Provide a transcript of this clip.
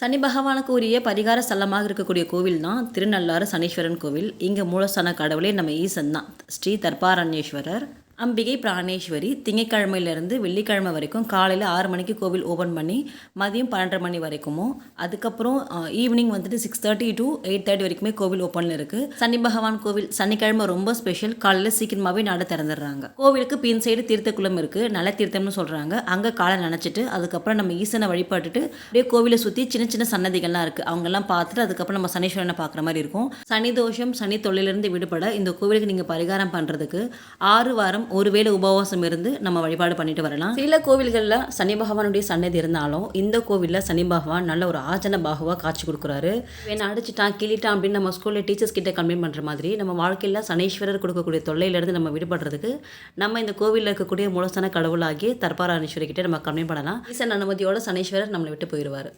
சனி பகவானுக்கு உரிய பரிகார ஸ்தலமாக இருக்கக்கூடிய கோவில் தான் திருநள்ளாறு சனீஸ்வரன் கோவில். இங்கே மூலஸ்தான கடவுளே நம்ம ஈசன் தான். ஸ்ரீ தர்பாரண்யேஸ்வரர். அம்பிகை பிராணேஸ்வரி திங்கட்கிழமையிலேருந்து வெள்ளிக்கிழமை வரைக்கும் காலையில் ஆறு மணிக்கு கோவில் ஓப்பன் பண்ணி மதியம் பன்னெண்டரை மணி வரைக்குமோ அதுக்கப்புறம் ஈவினிங் வந்துட்டு six thirty to eight thirty வரைக்குமே கோவில் ஓப்பனில் இருக்குது சனி பகவான் கோவில் சனிக்கிழமை ரொம்ப ஸ்பெஷல் காலையில் சீக்கிரமாகவே நட திறந்துடுறாங்க. கோவிலுக்கு பின் சைடு தீர்த்தக்குளம் இருக்குது நல்ல தீர்த்தம்னு சொல்கிறாங்க அங்கே காலை நினச்சிட்டு அதுக்கப்புறம் நம்ம ஈசனை வழிபட்டுட்டு அப்படியே கோவிலை சுற்றி சின்ன சின்ன சன்னதிகள்லாம் இருக்குது அவங்கெல்லாம் பார்த்துட்டு அதுக்கப்புறம் நம்ம சனீஸ்வரனை பார்க்குற மாதிரி இருக்கும். சனி தோஷம் சனி தொழிலிருந்து விடுபட இந்த கோவிலுக்கு நீங்கள் பரிகாரம் பண்ணுறதுக்கு ஆறு வாரம் ஒருவேளை உபவாசம் இருந்து நம்ம வழிபாடு பண்ணிட்டு வரலாம். சில கோவில்களில் சனி பகவானுடைய சன்னதி இருந்தாலும் இந்த கோவிலில் சனி பகவான் நல்ல ஒரு ஆஜன பாகுவாக காட்சி கொடுக்குறாரு. வேணா அடிச்சிட்டான் கிளிட்டான் அப்படின்னு நம்ம ஸ்கூலில் டீச்சர்ஸ் கிட்ட கம்ப்ளைண்ட் பண்ணுற மாதிரி நம்ம வாழ்க்கையில் சனீஸ்வரர் கொடுக்கக்கூடிய தொல்லையிலேருந்து நம்ம விடுபடுறதுக்கு நம்ம இந்த கோவிலில் இருக்கக்கூடிய மூலசன கடவுளாகி தர்பாராணீஸ்வரி கிட்ட நம்ம கம்ப்ளைண்ட் பண்ணலாம். ஈசன் அனுமதியோட சனீஸ்வரர் நம்மளை விட்டு போயிடுவார்